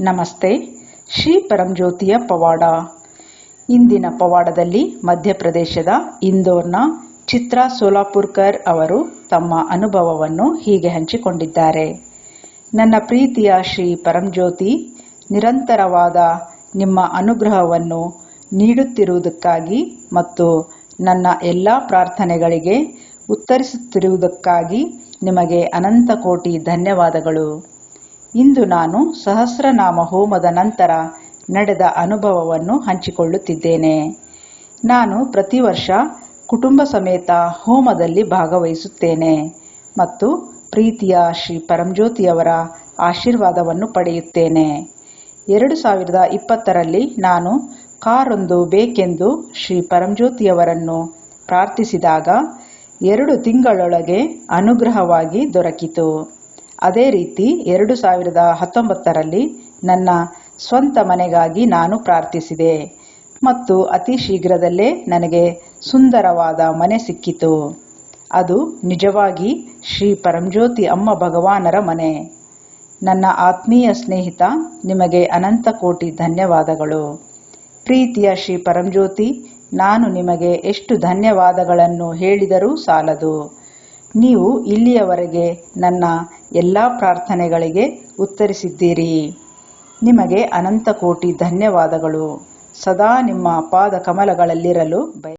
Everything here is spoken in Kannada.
ನಮಸ್ತೆ, ಶ್ರೀ ಪರಂಜ್ಯೋತಿಯ ಪವಾಡ. ಇಂದಿನ ಪವಾಡದಲ್ಲಿ ಮಧ್ಯಪ್ರದೇಶದ ಇಂದೋರ್ನ ಚಿತ್ರಾ ಸೋಲಾಪುರ್ಕರ್ ಅವರು ತಮ್ಮ ಅನುಭವವನ್ನು ಹೀಗೆ ಹಂಚಿಕೊಂಡಿದ್ದಾರೆ. ನನ್ನ ಪ್ರೀತಿಯ ಶ್ರೀ ಪರಂಜ್ಯೋತಿ, ನಿರಂತರವಾದ ನಿಮ್ಮ ಅನುಗ್ರಹವನ್ನು ನೀಡುತ್ತಿರುವುದಕ್ಕಾಗಿ ಮತ್ತು ನನ್ನ ಎಲ್ಲ ಪ್ರಾರ್ಥನೆಗಳಿಗೆ ಉತ್ತರಿಸುತ್ತಿರುವುದಕ್ಕಾಗಿ ನಿಮಗೆ ಅನಂತ ಕೋಟಿ ಧನ್ಯವಾದಗಳು. ಇಂದು ನಾನು ಸಹಸ್ರನಾಮ ಹೋಮದ ನಂತರ ನಡೆದ ಅನುಭವವನ್ನು ಹಂಚಿಕೊಳ್ಳುತ್ತಿದ್ದೇನೆ. ನಾನು ಪ್ರತಿ ವರ್ಷ ಕುಟುಂಬ ಸಮೇತ ಹೋಮದಲ್ಲಿ ಭಾಗವಹಿಸುತ್ತೇನೆ ಮತ್ತು ಪ್ರೀತಿಯ ಶ್ರೀ ಪರಂಜ್ಯೋತಿಯವರ ಆಶೀರ್ವಾದವನ್ನು ಪಡೆಯುತ್ತೇನೆ. ಎರಡು ಸಾವಿರದ ಇಪ್ಪತ್ತರಲ್ಲಿ ನಾನು ಕಾರೊಂದು ಬೇಕೆಂದು ಶ್ರೀ ಪರಂಜ್ಯೋತಿಯವರನ್ನು ಪ್ರಾರ್ಥಿಸಿದಾಗ ಎರಡು ತಿಂಗಳೊಳಗೆ ಅನುಗ್ರಹವಾಗಿ ದೊರಕಿತು. ಅದೇ ರೀತಿ ಎರಡು ಸಾವಿರದ ಹತ್ತೊಂಬತ್ತರಲ್ಲಿ ನನ್ನ ಸ್ವಂತ ಮನೆಗಾಗಿ ನಾನು ಪ್ರಾರ್ಥಿಸಿದೆ ಮತ್ತು ಅತಿ ಶೀಘ್ರದಲ್ಲೇ ನನಗೆ ಸುಂದರವಾದ ಮನೆ ಸಿಕ್ಕಿತು. ಅದು ನಿಜವಾಗಿ ಶ್ರೀ ಪರಂಜ್ಯೋತಿ ಅಮ್ಮ ಭಗವಾನರ ಮನೆ. ನನ್ನ ಆತ್ಮೀಯ ಸ್ನೇಹಿತ, ನಿಮಗೆ ಅನಂತ ಕೋಟಿ ಧನ್ಯವಾದಗಳು. ಪ್ರೀತಿಯ ಶ್ರೀ ಪರಂಜ್ಯೋತಿ ನಾನು ನಿಮಗೆ ಎಷ್ಟು ಧನ್ಯವಾದಗಳನ್ನು ಹೇಳಿದರೂ ಸಾಲದು. ನೀವು ಇಲ್ಲಿಯವರೆಗೆ ನನ್ನ ಎಲ್ಲ ಪ್ರಾರ್ಥನೆಗಳಿಗೆ ಉತ್ತರಿಸಿದ್ದೀರಿ. ನಿಮಗೆ ಅನಂತ ಕೋಟಿ ಧನ್ಯವಾದಗಳು. ಸದಾ ನಿಮ್ಮ ಪಾದ ಕಮಲಗಳಲ್ಲಿರಲು ಬಯ